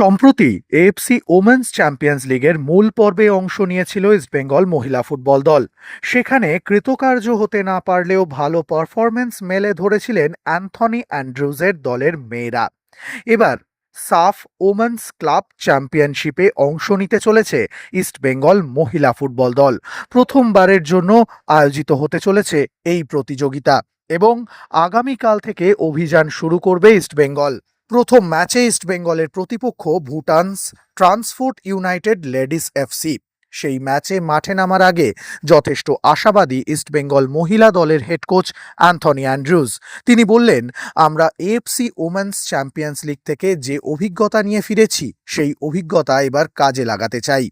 সম্প্রতি AFC women's champions লিগের মূল পর্বে অংশ নিয়েছিল ইস্টবেঙ্গল মহিলা ফুটবল দল। সেখানে কৃতকার্য হতে না পারলেও ভালো পারফরমেন্স মেলে ধরেছিলেন অ্যান্থনি অ্যান্ড্রুজের দলের মেয়েরা। এবার সাফ ওমেন্স ক্লাব চ্যাম্পিয়নশিপে অংশ নিতে চলেছে ইস্টবেঙ্গল মহিলা ফুটবল দল। প্রথমবারের জন্য আয়োজিত হতে চলেছে এই প্রতিযোগিতা এবং আগামীকাল থেকে অভিযান শুরু করবে ইস্টবেঙ্গল প্রথম ম্যাচে ইস্টবেঙ্গলের প্রতিপক্ষ ভুটানস ট্রান্সফুট ইউনাইটেড লেডিস এফসি। সেই ম্যাচে মাঠে নামার আগে যথেষ্ট আশাবাদী ইস্টবেঙ্গল মহিলা দলের হেড কোচ অ্যান্থনি অ্যান্ড্রুজ। তিনি বললেন, আমরা এএফসি ওমেন্স চ্যাম্পিয়ন্স লিগ থেকে যে অভিজ্ঞতা নিয়ে ফিরেছি, সেই অভিজ্ঞতা এবার কাজে লাগাতে চাই।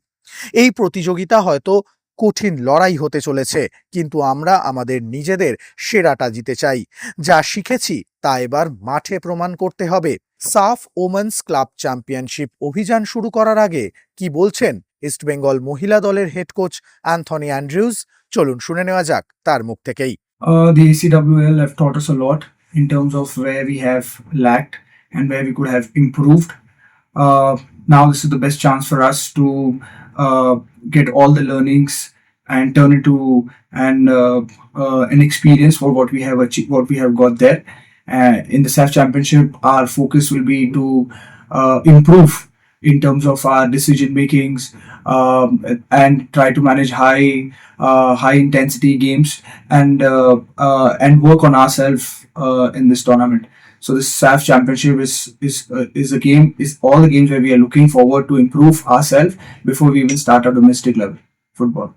এই প্রতিযোগিতা হয়তো কঠিন লড়াই হতে চলেছে, কিন্তু আমরা আমাদের নিজেদের সেরাটা জিতে চাই। যা শিখেছি, তা এবার মাঠে প্রমাণ করতে হবে। সাফ ওমেন্স ক্লাব চ্যাম্পিয়নশিপ অভিযান শুরু করার আগে কি বলছেন ইস্টবেঙ্গল মহিলা দলের হেড কোচ অ্যান্থনি অ্যান্ড্রিউজ চলুন শুনে নেওয়া যাক তার মুখ থেকেই Uh, the ACWL have taught us a lot in terms of where we have lacked and where we could have improved. Uh, now, this is the best chance for us to uh, get all the learnings and turn into an uh, uh, an experience for what we have achieved, what we have got there. Uh, in the SAF Championship, our focus will be to uh, improve in terms of our decision makings um, and try to manage high uh, high intensity games and uh, uh, and work on ourselves uh, in this tournament. So this SAF Championship is is is a game is all the games where we are looking forward to improve ourselves before we even start our domestic level football.